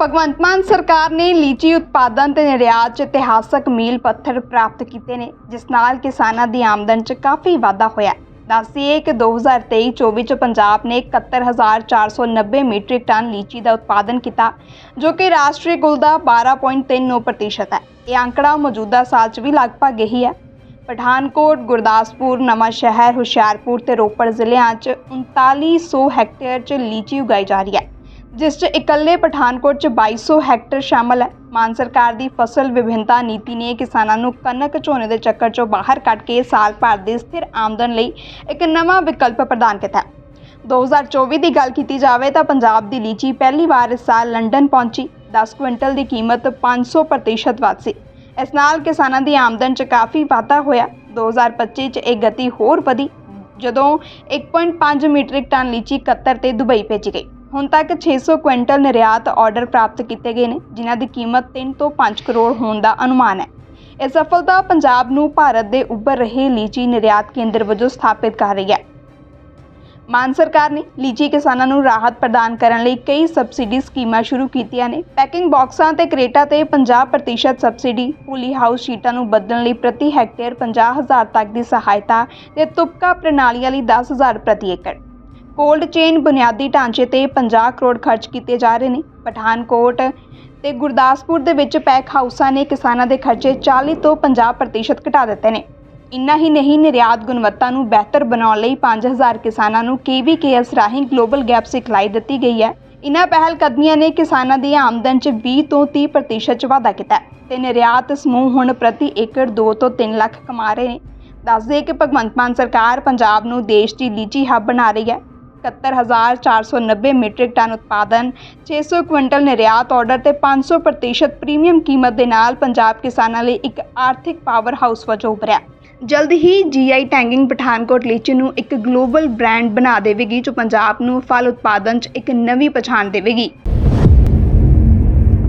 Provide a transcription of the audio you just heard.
ਭਗਵੰਤ ਮਾਨ ਸਰਕਾਰ ਨੇ ਲੀਚੀ ਉਤਪਾਦਨ ਤੇ ਨਿਰਯਾਤ 'ਚ ਇਤਿਹਾਸਕ ਮੀਲ ਪੱਥਰ ਪ੍ਰਾਪਤ ਕੀਤੇ ਨੇ, ਜਿਸ ਨਾਲ ਕਿਸਾਨਾਂ ਦੀ ਆਮਦਨ 'ਚ ਕਾਫੀ ਵਾਧਾ ਹੋਇਆ ਹੈ। ਦੱਸੀਏ ਕਿ 2023-24 'ਚ ਪੰਜਾਬ ਨੇ 71490 ਮੀਟ੍ਰਿਕ ਟਨ ਲੀਚੀ ਦਾ ਉਤਪਾਦਨ ਕੀਤਾ, ਜੋ ਕਿ ਰਾਸ਼ਟਰੀ ਕੁੱਲ ਦਾ 12.39% ਹੈ। ਇਹ ਅੰਕੜਾ ਮੌਜੂਦਾ ਸਾਲ 'ਚ ਵੀ ਲਗਭਗ ਇਹੀ ਹੈ। ਪਠਾਨਕੋਟ, ਗੁਰਦਾਸਪੁਰ ਨਵਾਂ ਸ਼ਹਿਰ ਹੁਸ਼ਿਆਰਪੁਰ ਤੇ ਰੋਪੜ ਜ਼ਿਲ੍ਹਿਆਂ 'ਚ 3900 ਹੈਕਟੇਅਰ 'ਚ ਲੀਚੀ ਉਗਾਈ ਜਾ ਰਹੀ ਹੈ। ਜਿਸ 'ਚ ਇਕੱਲੇ ਪਠਾਨਕੋਟ 'ਚ 2200 ਹੈਕਟਰ ਸ਼ਾਮਲ ਹੈ। ਮਾਨ ਸਰਕਾਰ ਦੀ ਫਸਲ ਵਿਭਿੰਨਤਾ ਨੀਤੀ ਨੇ ਕਿਸਾਨਾਂ ਨੂੰ ਕਣਕ ਝੋਨੇ ਦੇ ਚੱਕਰ 'ਚੋਂ ਬਾਹਰ ਕੱਢ ਕੇ ਸਾਲ ਭਰ ਦੀ ਸਥਿਰ ਆਮਦਨ ਲਈ ਇੱਕ ਨਵਾਂ ਵਿਕਲਪ ਪ੍ਰਦਾਨ ਕੀਤਾ ਹੈ। 2024 ਦੀ ਗੱਲ ਕੀਤੀ ਜਾਵੇ ਤਾਂ ਪੰਜਾਬ ਦੀ ਲੀਚੀ ਪਹਿਲੀ ਵਾਰ ਇਸ ਸਾਲ ਲੰਡਨ ਪਹੁੰਚੀ। 10 ਕੁਇੰਟਲ ਦੀ ਕੀਮਤ 500% ਵੱਧ ਸੀ ਇਸ ਨਾਲ ਕਿਸਾਨਾਂ ਦੀ ਆਮਦਨ 'ਚ ਕਾਫੀ ਵਾਧਾ ਹੋਇਆ। 2025 'ਚ ਇਹ ਗਤੀ ਹੋਰ ਵਧੀ, ਜਦੋਂ 1.5 ਮੀਟ੍ਰਿਕ ਟਨ ਲੀਚੀ ਕਤਰ ਤੇ ਦੁਬਈ ਭੇਜੀ ਗਈ। ਹੁਣ ਤੱਕ 600 ਕੁਇੰਟਲ ਨਿਰਯਾਤ ਆਰਡਰ ਪ੍ਰਾਪਤ ਕੀਤੇ ਗਏ ਨੇ, ਜਿਨ੍ਹਾਂ ਦੀ ਕੀਮਤ 3 ਤੋਂ 5 ਕਰੋੜ ਹੋਣ ਦਾ ਅਨੁਮਾਨ ਹੈ। ਇਹ ਸਫਲਤਾ ਪੰਜਾਬ ਨੂੰ ਭਾਰਤ ਦੇ ਉੱਭਰ ਰਹੇ ਲੀਚੀ ਨਿਰਯਾਤ ਕੇਂਦਰ ਵਜੋਂ ਸਥਾਪਿਤ ਕਰ ਰਹੀ ਹੈ। ਮਾਨ ਸਰਕਾਰ ਨੇ ਲੀਚੀ ਕਿਸਾਨਾਂ ਨੂੰ ਰਾਹਤ ਪ੍ਰਦਾਨ ਕਰਨ ਲਈ ਕਈ ਸਬਸਿਡੀ ਸਕੀਮਾਂ ਸ਼ੁਰੂ ਕੀਤੀਆਂ ਨੇ। ਪੈਕਿੰਗ ਬਾਕਸਾਂ ਤੇ ਕ੍ਰੇਟਾਂ ਤੇ 50% ਸਬਸਿਡੀ ਪੂਲੀ ਹਾਊਸ ਸ਼ੀਟਾਂ ਨੂੰ ਬਦਲਣ ਲਈ ਪ੍ਰਤੀ ਹੈਕਟੇਅਰ 50000 ਤੱਕ ਦੀ ਸਹਾਇਤਾ ਤੇ ਤੁਪਕਾ ਪ੍ਰਣਾਲੀਆਂ ਲਈ 10000 ਪ੍ਰਤੀ ਏਕੜ। ਕੋਲਡ ਚੇਨ ਬੁਨਿਆਦੀ ਢਾਂਚੇ ਤੇ 50 ਕਰੋੜ ਖਰਚ ਕੀਤੇ ਜਾ ਰਹੇ ਨੇ। ਪਠਾਨਕੋਟ ਤੇ ਗੁਰਦਾਸਪੁਰ ਦੇ ਵਿੱਚ ਪੈਕ ਹਾਊਸਾਂ ਨੇ ਕਿਸਾਨਾਂ ਦੇ ਖਰਚੇ 40 ਤੋਂ 50% ਘਟਾ ਦਿੱਤੇ ਨੇ। ਇੰਨਾ ਹੀ ਨਹੀਂ, ਨਿਰਯਾਤ ਗੁਣਵੱਤਾ ਨੂੰ ਬਿਹਤਰ ਬਣਾਉਣ ਲਈ 5000 ਕਿਸਾਨਾਂ ਨੂੰ KVKS ਰਾਹੀਂ ਗਲੋਬਲ ਗੈਪ ਸਿਖਲਾਈ ਦਿੱਤੀ ਗਈ ਹੈ। ਇਨ੍ਹਾਂ ਪਹਿਲ ਕਦਮੀਆਂ ਨੇ ਕਿਸਾਨਾਂ ਦੀ ਆਮਦਨ 'ਚ 20 ਤੋਂ 30% 'ਚ ਵਾਧਾ ਕੀਤਾ ਹੈ ਤੇ ਨਿਰਯਾਤ ਸਮੂਹ ਹੁਣ ਪ੍ਰਤੀ ਏਕੜ 2 ਤੋਂ 3 ਲੱਖ ਕਮਾ ਰਹੇ ਨੇ। ਦੱਸਦੇ ਕਿ ਭਗਵੰਤ ਮਾਨ ਸਰਕਾਰ ਪੰਜਾਬ ਨੂੰ ਦੇਸ਼ ਦੀ ਲੀਚੀ ਹੱਬ ਬਣਾ ਰਹੀ ਹੈ। 71490 ਮੀਟ੍ਰਿਕ ਟਨ ਉਤਪਾਦਨ 600 ਕੁਇੰਟਲ ਨਿਰਯਾਤ ਆਰਡਰ ਤੇ 500% ਪ੍ਰੀਮੀਅਮ ਕੀਮਤ ਦੇ ਨਾਲ ਪੰਜਾਬ ਕਿਸਾਨਾਂ ਲਈ ਇੱਕ ਆਰਥਿਕ ਪਾਵਰ ਹਾਊਸ ਵਜੋਂ ਉਭਰਿਆ। ਜਲਦ ਹੀ ਜੀਆਈ ਟੈਂਗਿੰਗ ਪਠਾਨਕੋਟ ਲੀਚੀ ਨੂੰ ਇੱਕ ਗਲੋਬਲ ਬ੍ਰਾਂਡ ਬਣਾ ਦੇਵੇਗੀ, ਜੋ ਪੰਜਾਬ ਨੂੰ ਫਲ ਉਤਪਾਦਨ 'ਚ ਇੱਕ ਨਵੀਂ ਪਛਾਣ ਦੇਵੇਗੀ।